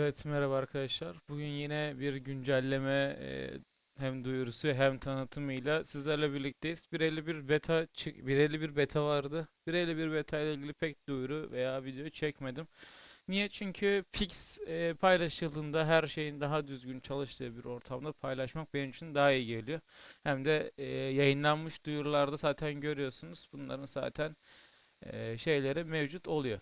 Evet merhaba arkadaşlar. Bugün yine bir güncelleme e, hem duyurusu hem tanıtımıyla sizlerle birlikteyiz. 1.51 beta çık 1.51 beta vardı. 1.51 beta ile ilgili pek duyuru veya video çekmedim. Niye? Çünkü Pix e, paylaşıldığında her şeyin daha düzgün çalıştığı bir ortamda paylaşmak benim için daha iyi geliyor. Hem de e, yayınlanmış duyurularda zaten görüyorsunuz. Bunların zaten e, şeyleri mevcut oluyor.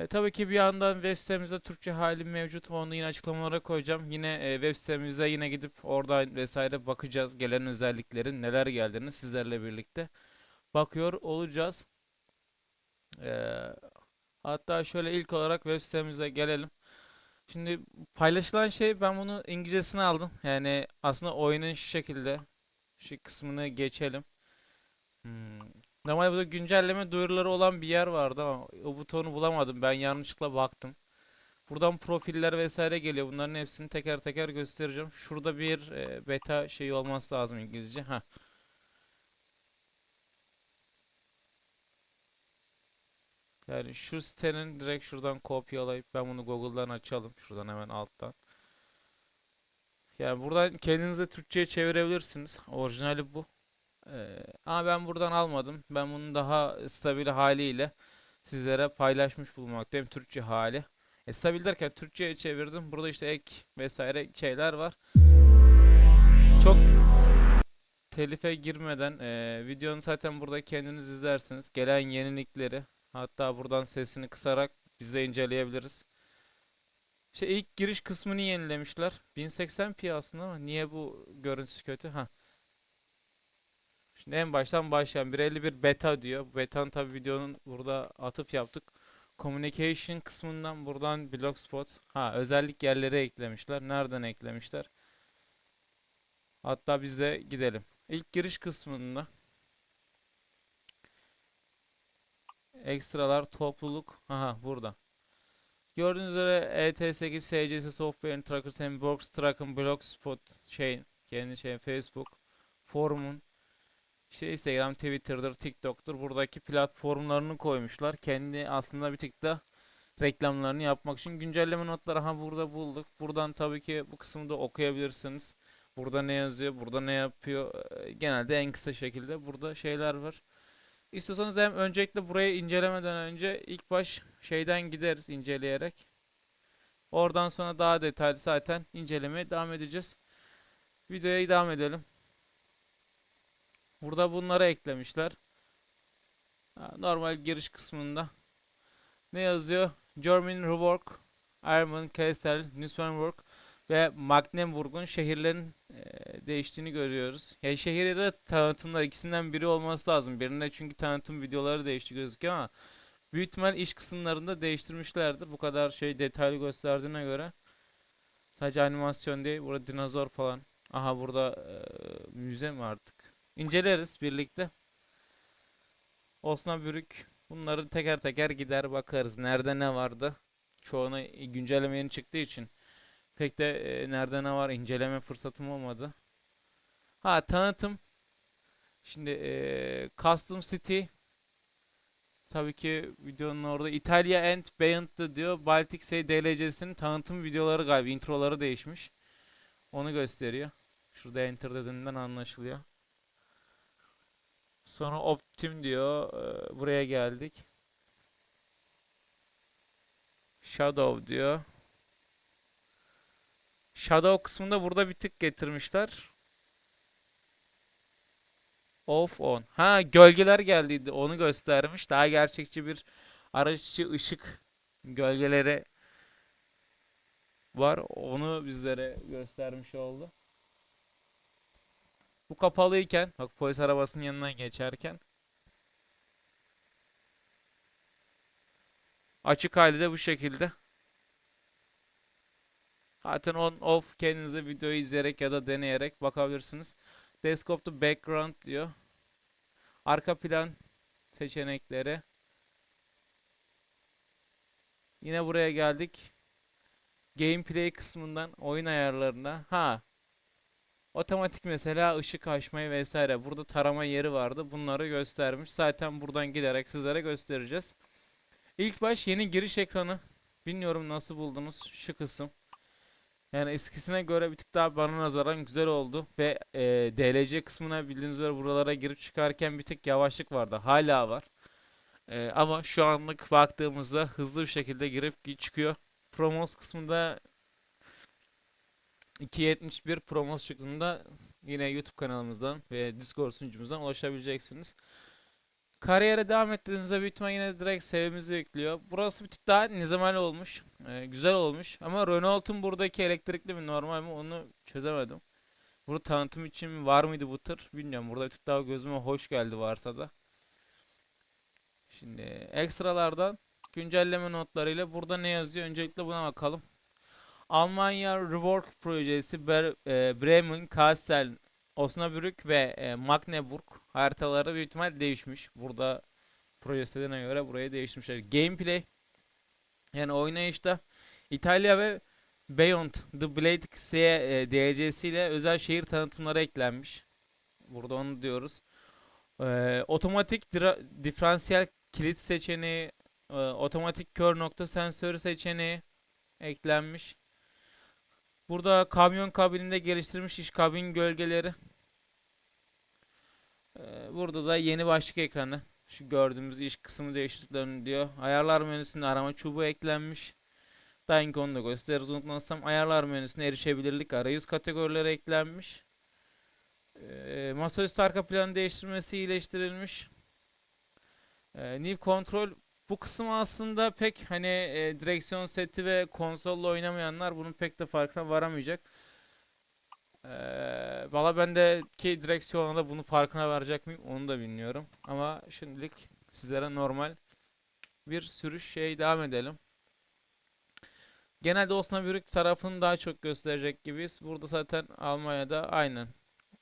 E, tabii ki bir yandan web sitemizde Türkçe hali mevcut. Onu yine açıklamalara koyacağım. Yine e, web sitemize yine gidip oradan vesaire bakacağız. Gelen özelliklerin neler geldiğini sizlerle birlikte bakıyor olacağız. E, hatta şöyle ilk olarak web sitemize gelelim. Şimdi paylaşılan şey ben bunu İngilizcesini aldım. Yani aslında oyunun şu şekilde. Şu kısmını geçelim. Hmm. Normalde burada güncelleme duyuruları olan bir yer vardı ama o butonu bulamadım. Ben yanlışlıkla baktım. Buradan profiller vesaire geliyor. Bunların hepsini teker teker göstereceğim. Şurada bir e, beta şeyi olması lazım İngilizce. Ha. Yani şu sitenin direkt şuradan kopyalayıp ben bunu Google'dan açalım. Şuradan hemen alttan. Yani buradan kendinize Türkçe'ye çevirebilirsiniz. Orijinali bu. Ee, ama ben buradan almadım. Ben bunu daha stabil haliyle sizlere paylaşmış bulunmaktayım. Türkçe hali. E, stabil derken Türkçe'ye çevirdim. Burada işte ek vesaire şeyler var. Çok telife girmeden e, videonun zaten burada kendiniz izlersiniz. Gelen yenilikleri hatta buradan sesini kısarak biz de inceleyebiliriz. İşte ilk giriş kısmını yenilemişler. 1080p aslında ama niye bu görüntüsü kötü? Ha. Şimdi en baştan başlayan 1.51 beta diyor. Beta'nın tabi videonun burada atıf yaptık. Communication kısmından buradan Blogspot. Ha özellik yerleri eklemişler. Nereden eklemişler? Hatta biz de gidelim. İlk giriş kısmında ekstralar topluluk. Aha burada. Gördüğünüz üzere ET8 SCS Software Tracker Sandbox Track'ın Blogspot şey kendi şey Facebook forumun işte Instagram, Twitter'dır, TikTok'tur. Buradaki platformlarını koymuşlar. Kendi aslında bir tık da reklamlarını yapmak için. Güncelleme notları ha burada bulduk. Buradan tabii ki bu kısmı da okuyabilirsiniz. Burada ne yazıyor, burada ne yapıyor. Ee, Genelde en kısa şekilde burada şeyler var. İstiyorsanız hem öncelikle burayı incelemeden önce ilk baş şeyden gideriz inceleyerek. Oradan sonra daha detaylı zaten incelemeye devam edeceğiz. Videoya devam edelim. Burada bunları eklemişler. Normal giriş kısmında. Ne yazıyor? German Rework, Erman, Kassel, Nüssenburg ve Magdeburg'un şehirlerin e, değiştiğini görüyoruz. Yani şehir ya da tanıtımlar ikisinden biri olması lazım. Birinde çünkü tanıtım videoları değişti gözüküyor ama büyük ihtimal iş kısımlarında değiştirmişlerdir. Bu kadar şey detaylı gösterdiğine göre. Sadece animasyon değil. Burada dinozor falan. Aha burada e, müze mi artık? İnceleriz birlikte. Osnabrück. Bunları teker teker gider bakarız. Nerede ne vardı? Çoğuna güncelleme yeni çıktığı için pek de e, nerede ne var inceleme fırsatım olmadı. Ha tanıtım. Şimdi e, Custom City tabii ki videonun orada İtalya and Beyond'dı diyor. Baltic Sea DLC'sinin tanıtım videoları galiba introları değişmiş. Onu gösteriyor. Şurada enter dediğinden anlaşılıyor. Sonra Optim diyor. Buraya geldik. Shadow diyor. Shadow kısmında burada bir tık getirmişler. Off on. Ha gölgeler geldiydi. Onu göstermiş. Daha gerçekçi bir araç ışık gölgeleri var. Onu bizlere göstermiş oldu. Bu kapalıyken, bak polis arabasının yanından geçerken açık hali de bu şekilde. Zaten on off kendinize videoyu izleyerek ya da deneyerek bakabilirsiniz. Desktop'ta background diyor. Arka plan seçenekleri. Yine buraya geldik. Gameplay kısmından oyun ayarlarına. Ha, Otomatik mesela ışık açmayı vesaire. Burada tarama yeri vardı. Bunları göstermiş. Zaten buradan giderek sizlere göstereceğiz. İlk baş yeni giriş ekranı. Bilmiyorum nasıl buldunuz şu kısım. Yani eskisine göre bir tık daha bana nazaran güzel oldu ve e, DLC kısmına bildiğiniz üzere buralara girip çıkarken bir tık yavaşlık vardı. Hala var. E, ama şu anlık baktığımızda hızlı bir şekilde girip gi- çıkıyor. Promos kısmında 2.71 promos çıktığında yine YouTube kanalımızdan ve Discord sunucumuzdan ulaşabileceksiniz. Kariyere devam ettiğinizde büyük yine direkt sevimizi ekliyor. Burası bir tık daha nizameli olmuş. Ee, güzel olmuş. Ama Renault'un buradaki elektrikli mi normal mi onu çözemedim. Burada tanıtım için var mıydı bu tır bilmiyorum. Burada bir tık daha gözüme hoş geldi varsa da. Şimdi ekstralardan güncelleme notlarıyla burada ne yazıyor? Öncelikle buna bakalım. Almanya Rework projesi e, Bremen, Kassel, Osnabrück ve e, Magdeburg haritaları büyük ihtimal değişmiş. Burada proje sitelerine göre burayı değiştirmişler. Gameplay yani oynayışta İtalya ve Beyond The Blade e, DLC'si ile özel şehir tanıtımları eklenmiş. Burada onu diyoruz. E, otomatik diferansiyel kilit seçeneği, e, otomatik kör nokta sensörü seçeneği eklenmiş. Burada kamyon kabininde geliştirilmiş iş kabin gölgeleri. Ee, burada da yeni başlık ekranı. Şu gördüğümüz iş kısmı değişikliklerini diyor. Ayarlar menüsünde arama çubuğu eklenmiş. Daha önce onu da gösteririz unutmazsam. Ayarlar menüsüne erişebilirlik arayüz kategorileri eklenmiş. Ee, masaüstü arka planı değiştirmesi iyileştirilmiş. Ee, New Control bu kısım aslında pek hani e, direksiyon seti ve konsolla oynamayanlar bunun pek de farkına varamayacak. Ee, valla ben de ki direksiyona da bunun farkına varacak mıyım onu da bilmiyorum. Ama şimdilik sizlere normal bir sürüş şey devam edelim. Genelde Osnabrück tarafını daha çok gösterecek gibiyiz. Burada zaten Almanya'da aynen.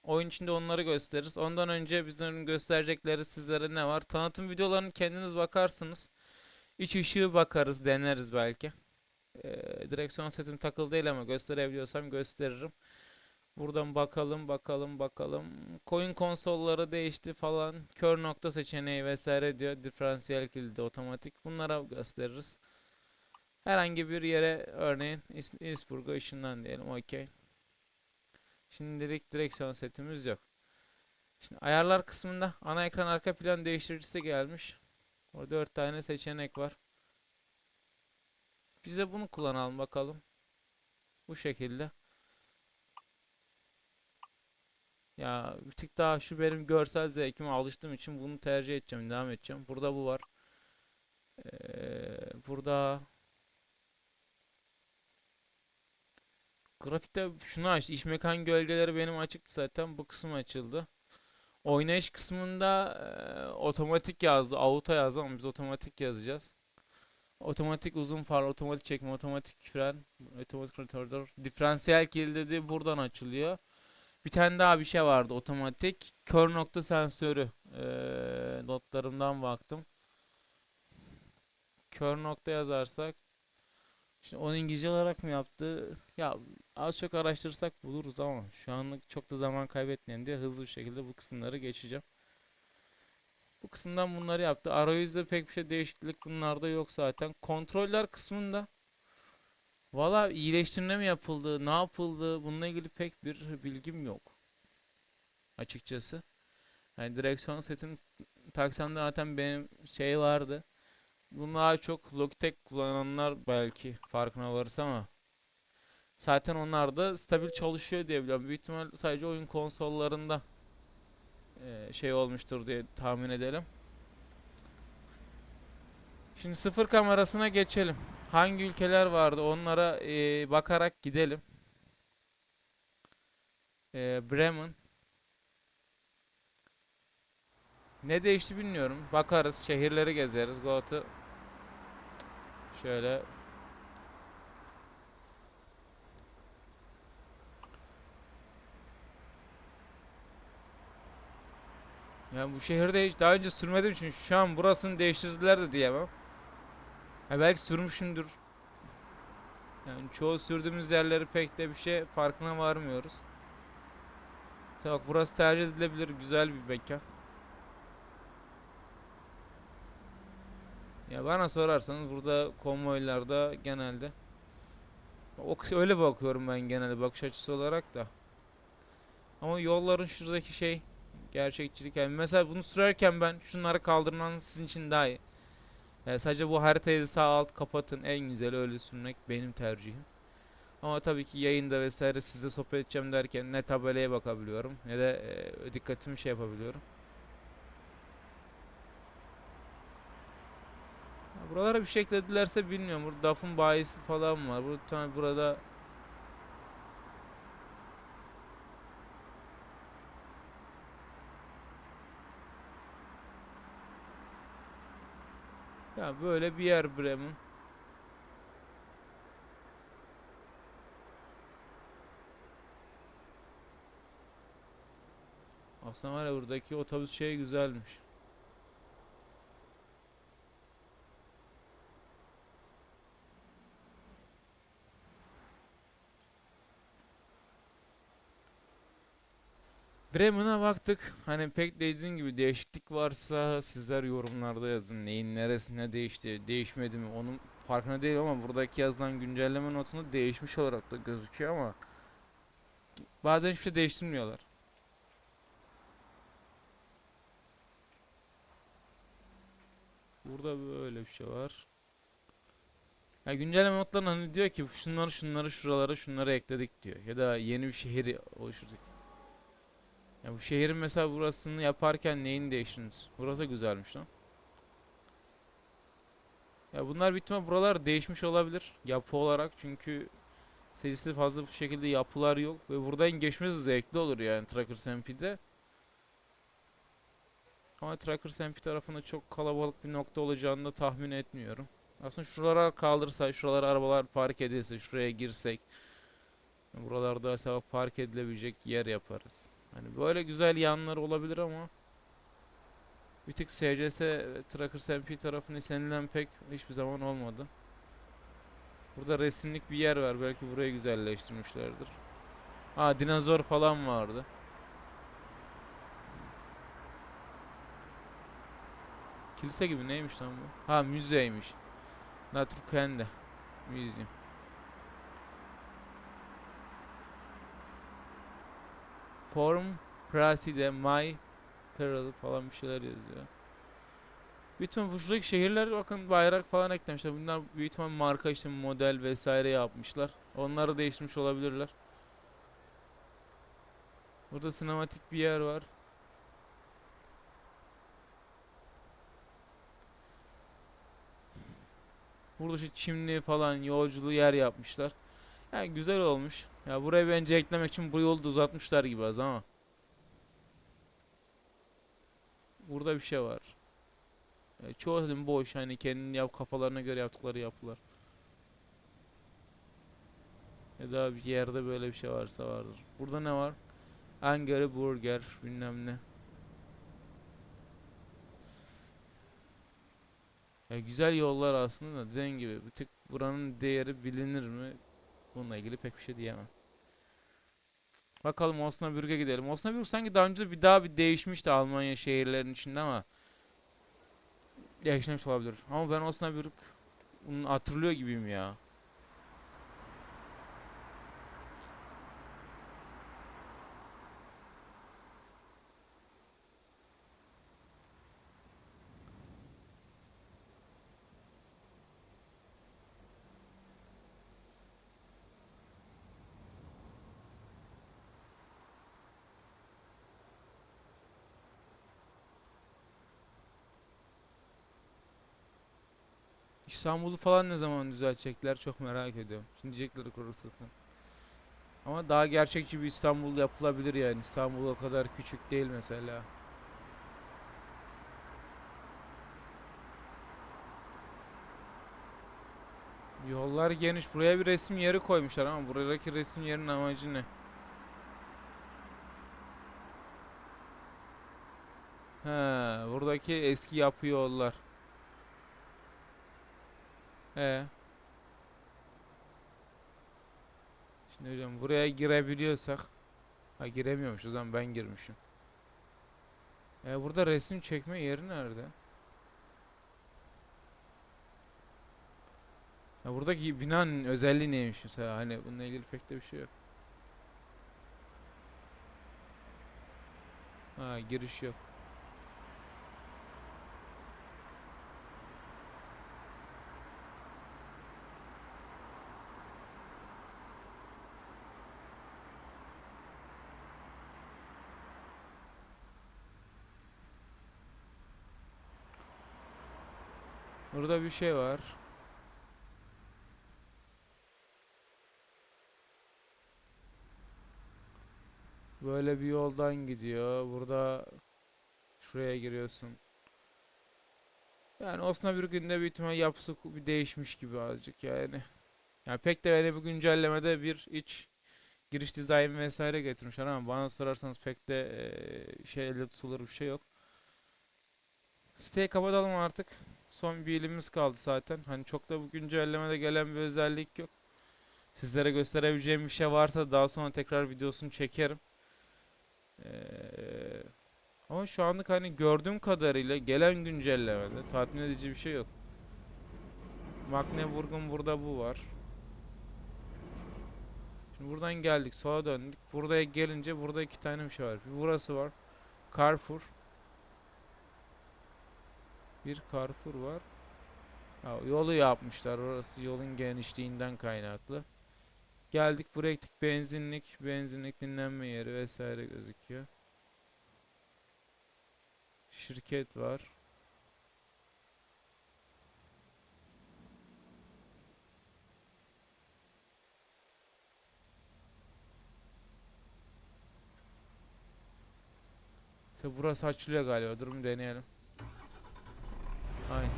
Oyun içinde onları gösteririz. Ondan önce bizim gösterecekleri sizlere ne var? Tanıtım videolarını kendiniz bakarsınız. İç ışığı bakarız, deneriz belki. Ee, direksiyon setim takılı değil ama gösterebiliyorsam gösteririm. Buradan bakalım, bakalım, bakalım. Coin konsolları değişti falan. Kör nokta seçeneği vesaire diyor. Diferansiyel kilidi otomatik. Bunlara gösteririz. Herhangi bir yere örneğin İs- Innsbruck'a ışınlan diyelim. Okey. Şimdilik direksiyon setimiz yok. Şimdi ayarlar kısmında ana ekran arka plan değiştiricisi gelmiş. Orada 4 tane seçenek var. Biz de bunu kullanalım bakalım. Bu şekilde. Ya bir tık daha şu benim görsel zevkime alıştığım için bunu tercih edeceğim, devam edeceğim. Burada bu var. Ee, burada grafikte şunu aç. İç mekan gölgeleri benim açıktı zaten. Bu kısım açıldı. Oynayış kısmında e, otomatik yazdı. Auto yazdı ama biz otomatik yazacağız. Otomatik uzun far, otomatik çekme, otomatik fren, otomatik retardör, diferansiyel kilidi buradan açılıyor. Bir tane daha bir şey vardı otomatik. Kör nokta sensörü. Ee, notlarımdan baktım. Kör nokta yazarsak. Şimdi onu İngilizce olarak mı yaptı? Ya az çok araştırırsak buluruz ama şu anlık çok da zaman kaybetmeyelim diye hızlı bir şekilde bu kısımları geçeceğim. Bu kısımdan bunları yaptı. Arayüzde pek bir şey değişiklik bunlarda yok zaten. Kontroller kısmında Valla iyileştirme mi yapıldı, ne yapıldı bununla ilgili pek bir bilgim yok. Açıkçası. Yani direksiyon setini taksam da zaten benim şey vardı. Bunu daha çok Logitech kullananlar belki farkına varırsa ama zaten onlar da stabil çalışıyor diye. Büyük ihtimal sadece oyun konsollarında eee, şey olmuştur diye tahmin edelim. Şimdi sıfır kamerasına geçelim. Hangi ülkeler vardı onlara eee, bakarak gidelim. Eee, Bremen. Ne değişti bilmiyorum. Bakarız, şehirleri gezeriz. Go şöyle yani bu şehirde hiç daha önce sürmediğim için şu an burasını değiştirdiler de diyemem. Ha belki sürmüşümdür. Yani çoğu sürdüğümüz yerleri pek de bir şey farkına varmıyoruz. Bak burası tercih edilebilir güzel bir mekan. Ya bana sorarsanız burada konvoylarda genelde o öyle bakıyorum ben genelde bakış açısı olarak da. Ama yolların şuradaki şey gerçekçilik yani mesela bunu sürerken ben şunları kaldırmanız sizin için daha iyi. Yani sadece bu haritayı sağ alt kapatın en güzeli öyle sürmek benim tercihim. Ama tabii ki yayında vesaire sizle sohbet edeceğim derken ne tabelaya bakabiliyorum ne de e, dikkatimi şey yapabiliyorum. Buralara bir şey ekledilerse bilmiyorum. Burada DAF'ın bayisi falan var. Burada tane burada ya böyle bir yer Bremen. Aslında var ya buradaki otobüs şey güzelmiş. Bremen'a baktık. Hani pek dediğim gibi değişiklik varsa sizler yorumlarda yazın. Neyin neresine değişti, değişmedi mi? Onun farkında değilim ama buradaki yazılan güncelleme notunda değişmiş olarak da gözüküyor ama bazen hiçbir şey değiştirmiyorlar. Burada böyle bir şey var. Ya güncelleme notlarında hani diyor ki şunları şunları şuralara şunları ekledik diyor. Ya da yeni bir şehri oluşturduk. Ya bu şehrin mesela burasını yaparken neyini değiştirdiniz? Burası güzelmiş lan. Ya bunlar ihtimal buralar değişmiş olabilir yapı olarak çünkü serisi fazla bu şekilde yapılar yok ve buradan geçmesi zevkli olur yani Trackers MP'de. Ama Trackers MP tarafında çok kalabalık bir nokta olacağını da tahmin etmiyorum. Aslında şuralara kaldırsa, şuralara arabalar park edilse, şuraya girsek buralarda mesela park edilebilecek yer yaparız. Hani böyle güzel yanları olabilir ama bir tık SCS Trackers MP tarafını istenilen pek hiçbir zaman olmadı. Burada resimlik bir yer var. Belki burayı güzelleştirmişlerdir. Ha dinozor falan vardı. Kilise gibi neymiş lan bu? Ha müzeymiş. Naturkende Museum. Forum Prasi'de My Peril falan bir şeyler yazıyor. Bütün bu şuradaki şehirler bakın bayrak falan eklemişler. Bunlar büyük ihtimal marka işte model vesaire yapmışlar. Onları değiştirmiş olabilirler. Burada sinematik bir yer var. Burada işte çimli falan yolculuğu yer yapmışlar. Yani güzel olmuş. Ya buraya bence eklemek için bu yolu da uzatmışlar gibi az ama. Burada bir şey var. E, çoğu dedim boş hani kendini yap kafalarına göre yaptıkları yapılar. Ya da bir yerde böyle bir şey varsa vardır. Burada ne var? Angry Burger bilmem ne. Ya güzel yollar aslında da dediğim gibi bir tık buranın değeri bilinir mi? Bununla ilgili pek bir şey diyemem. Bakalım Osnabrück'e gidelim. Osnabrück sanki daha önce bir daha bir değişmişti Almanya şehirlerinin içinde ama değişmiş olabilir. Ama ben Osnabrück bunu hatırlıyor gibiyim ya. İstanbul'u falan ne zaman düzeltecekler çok merak ediyorum. Şimdi diyecekleri kurulsun. Ama daha gerçekçi bir İstanbul yapılabilir yani. İstanbul o kadar küçük değil mesela. Yollar geniş. Buraya bir resim yeri koymuşlar ama buradaki resim yerinin amacı ne? He, buradaki eski yapı yollar. He. Şimdi hocam buraya girebiliyorsak Ha giremiyormuş o zaman ben girmişim. E burada resim çekme yeri nerede? Ya buradaki binanın özelliği neymiş mesela? Hani bununla ilgili pek de bir şey yok. Ha giriş yok. Burada bir şey var. Böyle bir yoldan gidiyor. Burada şuraya giriyorsun. Yani Osnabrück bir günde bir ihtimal yapısı bir değişmiş gibi azıcık yani. Yani pek de böyle bir güncellemede bir iç giriş dizayn vesaire getirmişler ama bana sorarsanız pek de şey elle tutulur bir şey yok. Siteyi kapatalım artık. Son bir ilimiz kaldı zaten. Hani çok da bu güncellemede gelen bir özellik yok. Sizlere gösterebileceğim bir şey varsa daha sonra tekrar videosunu çekerim. Eee, ama şu anlık hani gördüğüm kadarıyla gelen güncellemede tatmin edici bir şey yok. Magdeburg'un burada bu var. Şimdi buradan geldik, sola döndük. Buraya gelince burada iki tane bir şey var. Bir burası var. Carrefour. Bir Carrefour var. Ha, yolu yapmışlar. Orası yolun genişliğinden kaynaklı. Geldik buraya. Benzinlik, benzinlik dinlenme yeri vesaire gözüküyor. Şirket var. Tabi burası açılıyor galiba. Durum deneyelim. Aynen.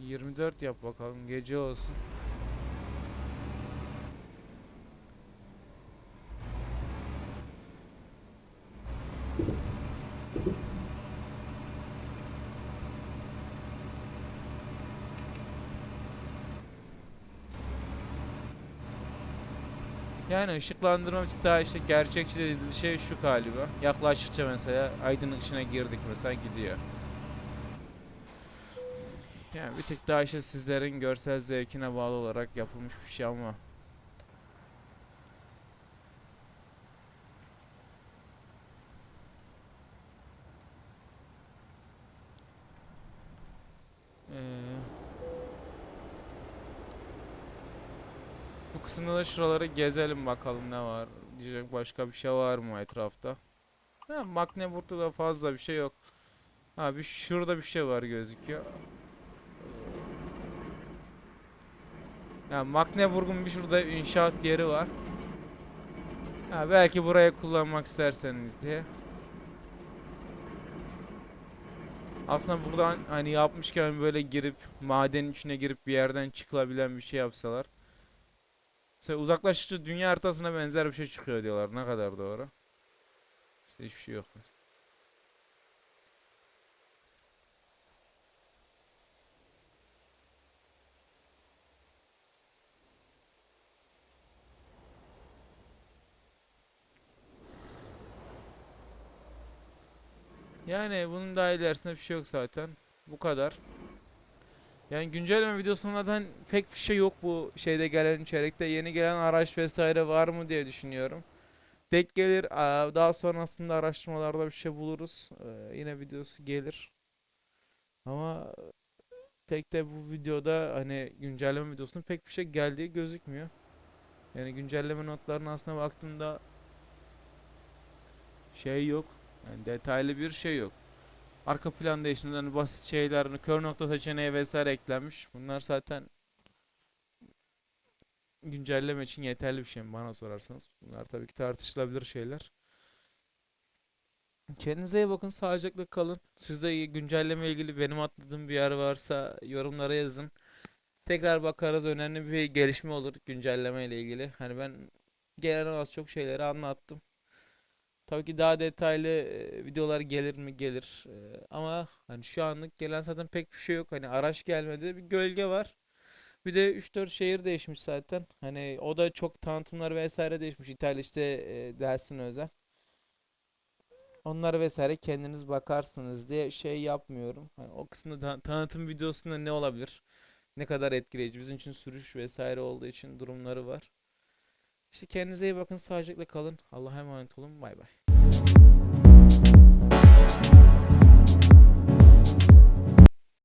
Yirmi dört yap bakalım. Gece olsun. Yani ışıklandırma daha işte gerçekçi dediği şey şu galiba. Yaklaştıkça mesela aydınlık içine girdik mesela gidiyor. Yani bir tık daha işte sizlerin görsel zevkine bağlı olarak yapılmış bir şey ama. Bu kısımda da şuraları gezelim bakalım ne var. Diyecek başka bir şey var mı etrafta? Ha, Magdeburg'da da fazla bir şey yok. Ha bir şurada bir şey var gözüküyor. Ya Magdeburg'un bir şurada inşaat yeri var. Ha belki buraya kullanmak isterseniz diye. Aslında buradan hani yapmışken böyle girip madenin içine girip bir yerden çıkılabilen bir şey yapsalar. Mesela uzaklaştıkça dünya haritasına benzer bir şey çıkıyor diyorlar. Ne kadar doğru? İşte hiçbir şey yok. Yani bunun daha ilerisinde bir şey yok zaten. Bu kadar. Yani güncelleme videosundan pek bir şey yok bu şeyde gelen içerikte. Yeni gelen araç vesaire var mı diye düşünüyorum. Denk gelir. Daha sonrasında araştırmalarda bir şey buluruz. Ee, Yine videosu gelir. Ama pek de bu videoda hani güncelleme videosunun pek bir şey geldiği gözükmüyor. Yani güncelleme notlarına aslında baktığımda şey yok. Yani detaylı bir şey yok. Arka planda işte hani basit şeyler, hani kör nokta seçeneği vesaire eklenmiş. Bunlar zaten güncelleme için yeterli bir şey mi bana sorarsanız. Bunlar tabii ki tartışılabilir şeyler. Kendinize iyi bakın, sağlıcakla kalın. Sizde güncelleme ilgili benim atladığım bir yer varsa yorumlara yazın. Tekrar bakarız. Önemli bir gelişme olur güncelleme ile ilgili. Hani ben genel az çok şeyleri anlattım. Tabii ki daha detaylı videolar gelir mi gelir. Ama hani şu anlık gelen zaten pek bir şey yok. Hani araç gelmedi. Bir gölge var. Bir de 3-4 şehir değişmiş zaten. Hani o da çok tanıtımlar vesaire değişmiş. İtalya işte e, Delsin özel. Onlar vesaire kendiniz bakarsınız diye şey yapmıyorum. Hani o kısımda ta- tanıtım videosunda ne olabilir? Ne kadar etkileyici? Bizim için sürüş vesaire olduğu için durumları var. İşte kendinize iyi bakın, sağlıcakla kalın. Allah'a emanet olun. Bay bay.